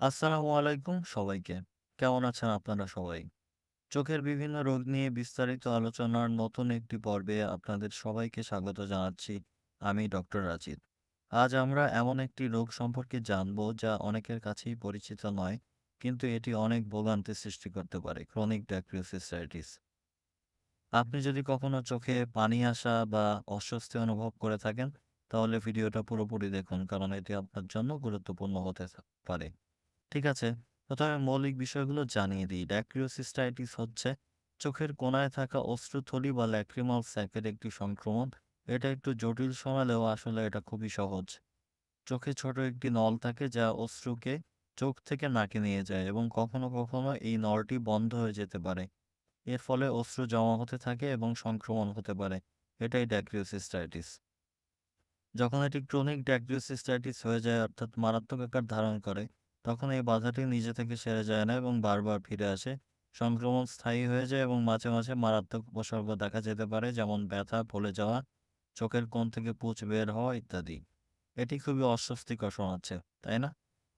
আসসালামু আলাইকুম সবাইকে। কেমন আছেন আপনারা সবাই? চোখের বিভিন্ন রোগ নিয়ে বিস্তারিত আলোচনার নতুন একটি পর্বে আপনাদের সবাইকে স্বাগত জানাচ্ছি। আমি ডক্টর রাজিদ। আজ আমরা এমন একটি রোগ সম্পর্কে জানব যা অনেকের কাছেই পরিচিত নয়, কিন্তু এটি অনেক ভোগান্তি সৃষ্টি করতে পারে। Chronic dacryocystitis. আপনি যদি কখনো চোখে পানি আসা বা অস্বস্তি অনুভব করে থাকেন, তাহলে ভিডিওটা পুরোপুরি দেখুন কারণ এটি আপনার জন্য গুরুত্বপূর্ণ হতে পারে। ঠিক আছে, প্রথমে মৌলিক বিষয়গুলো জানিয়ে দিই। ড্যাক্রিওসিস্টাইটিস হচ্ছে চোখের কোণায় থাকা অশ্রুথলি বা ল্যাক্রিমাল স্যাকের একটি সংক্রমণ। এটা একটু জটিল শোনালেও আসলে এটা খুবই সহজ। চোখে ছোট একটি নল থাকে যা অশ্রুকে চোখ থেকে নাকে নিয়ে যায় এবং কখনো, কখনো এই নলটি বন্ধ হয়ে যেতে পারে। এর ফলে অশ্রু জমা হতে থাকে এবং সংক্রমণ হতে পারে। এটাই ড্যাক্রিওসিস্টাইটিস। যখন এটি ক্রনিক ড্যাক্রিওসিস্টাইটিস হয়ে যায় অর্থাৎ মারাত্মক আকার ধারণ করে, তখন এই বাধাটি নিজে থেকে সেরে যায় না এবং বারবার ফিরে আসে। সংক্রমণ স্থায়ী হয়ে যায় এবং মাঝে, মাঝে মারাত্মক উপসর্গ দেখা যেতে পারে যেমন ব্যথা, ফুলে যাওয়া, চোখের কোণ থেকে পুঁজ বের হওয়া ইত্যাদি। এটি খুবই অস্বস্তিকর শোনাচ্ছে, তাই না?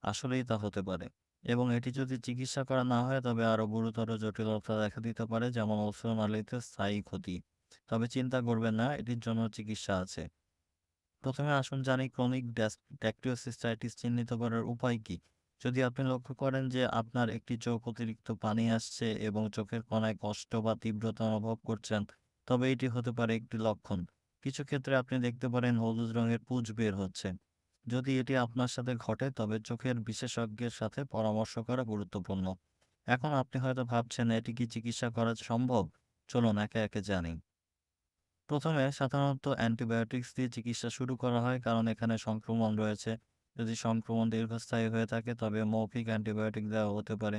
আসলেই তা হতে পারে এবং এটি যদি চিকিৎসা করা না হয় তবে আরও গুরুতর জটিলতা দেখা দিতে পারে যেমন অশ্রুনালীতে স্থায়ী ক্ষতি। তবে চিন্তা করবেন না, এটির জন্য চিকিৎসা আছে। প্রথমে আসুন জানি ক্রনিক ড্যাস ড্যাক্রিওসিস্টাইটিস চিহ্নিত করার উপায় কী? যদি আপনি লক্ষ্য করেন যে আপনার একটি চোখ অতিরিক্ত পানি আসছে এবং চোখের কোণায় কষ্ট বা তীব্রতা অনুভব করছেন, তবে এটি হতে পারে একটি লক্ষণ। কিছু ক্ষেত্রে আপনি দেখতে পারেন হলুদ রঙের পুঁজ বের হচ্ছে। যদি এটি আপনার সাথে ঘটে তবে চোখের বিশেষজ্ঞের সাথে পরামর্শ করা গুরুত্বপূর্ণ। এখন আপনি হয়তো ভাবছেন এটি কি চিকিৎসা করা সম্ভব? চলুন একে, একে জানি। প্রথমে সাধারণত অ্যান্টিবায়োটিক্স দিয়ে চিকিৎসা শুরু করা হয় কারণ এখানে সংক্রমণ রয়েছে। যদি সংক্রমণ দীর্ঘস্থায়ী হয়ে থাকে তবে মৌখিক অ্যান্টিবায়োটিক দেওয়া হতে পারে।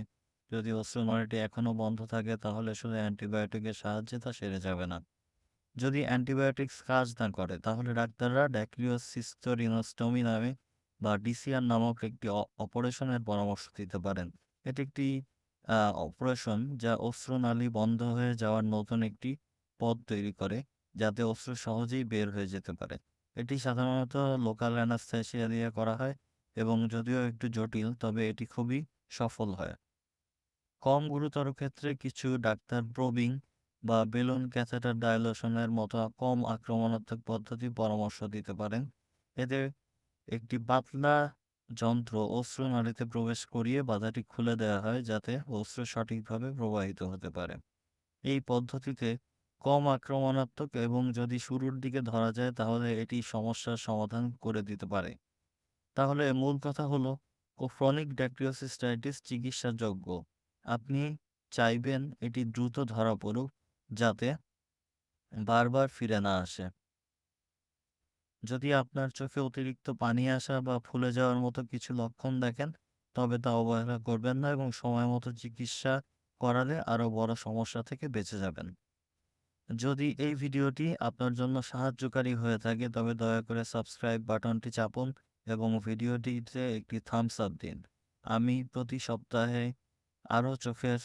যদি অশ্রুনলীটি এখনও বন্ধ থাকে তাহলে শুধু অ্যান্টিবায়োটিকের সাহায্যে তা সেরে যাবে না। যদি অ্যান্টিবায়োটিক্স কাজ না করে তাহলে ডাক্তাররা ড্যাক্রিওসিস্টোরিনোস্টোমি নামে বা ডিসিআর নামক একটি অপারেশনের পরামর্শ দিতে পারেন। এটি একটি অপারেশন যা অশ্রুনালী বন্ধ হয়ে যাওয়ার নতুন একটি পথ তৈরি করে, যাতে অশ্রু সহজেই বের হয়ে যেতে পারে। এটি সাধারণত লোকাল অ্যানাস্থেসিয়া দিয়ে করা হয় এবং যদিও একটু জটিল, তবে এটি খুবই সফল হয়। কম গুরুতর ক্ষেত্রে কিছু ডাক্তার প্রবিং বা বেলুন ক্যাথেটার ডাইলেশনের মতো কম আক্রমণাত্মক পদ্ধতি পরামর্শ দিতে পারেন। এতে একটি পাতলা যন্ত্র অশ্রুনালীতে প্রবেশ করিয়ে বাধাটি খুলে দেওয়া হয় যাতে অশ্রু সঠিকভাবে প্রবাহিত হতে পারে। এই পদ্ধতিতে কম আক্রমণাত্মক এবং যদি শুরুর দিকে ধরা যায় তাহলে এটি সমস্যার সমাধান করে দিতে পারে। তাহলে মূল কথা হলো ক্রনিক ড্যাক্রিওসিস্টাইটিস চিকিৎসাযোগ্য। আপনি চাইবেন এটি দ্রুত ধরা পড়ুক যাতে বারবার ফিরে না আসে। যদি আপনার চোখে অতিরিক্ত পানি আসা বা ফুলে যাওয়ার মতো কিছু লক্ষণ দেখেন, তবে তা অবহেলা করবেন না এবং সময় মতো চিকিৎসা করালে আরও বড় সমস্যা থেকে বেঁচে যাবেন। যদি এই ভিডিওটি আপনার জন্য সাহায্যকারী হয়ে থাকে তবে দয়া করে সাবস্ক্রাইব বাটনটি চাপুন এবং ভিডিওটিতে একটি থাম্বস আপ দিন। আমি প্রতি সপ্তাহে আরও চোখের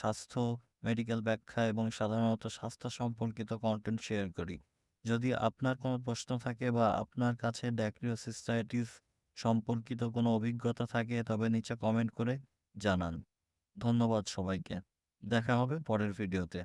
স্বাস্থ্য, মেডিকেল ব্যাখ্যা এবং সাধারণত স্বাস্থ্য সম্পর্কিত কন্টেন্ট শেয়ার করি। যদি আপনার কোনো প্রশ্ন থাকে বা আপনার কাছে ড্যাক্রিওসিস্টাইটিস সম্পর্কিত কোনো অভিজ্ঞতা থাকে তবে নিচে কমেন্ট করে জানান। ধন্যবাদ সবাইকে। দেখা হবে পরের ভিডিওতে।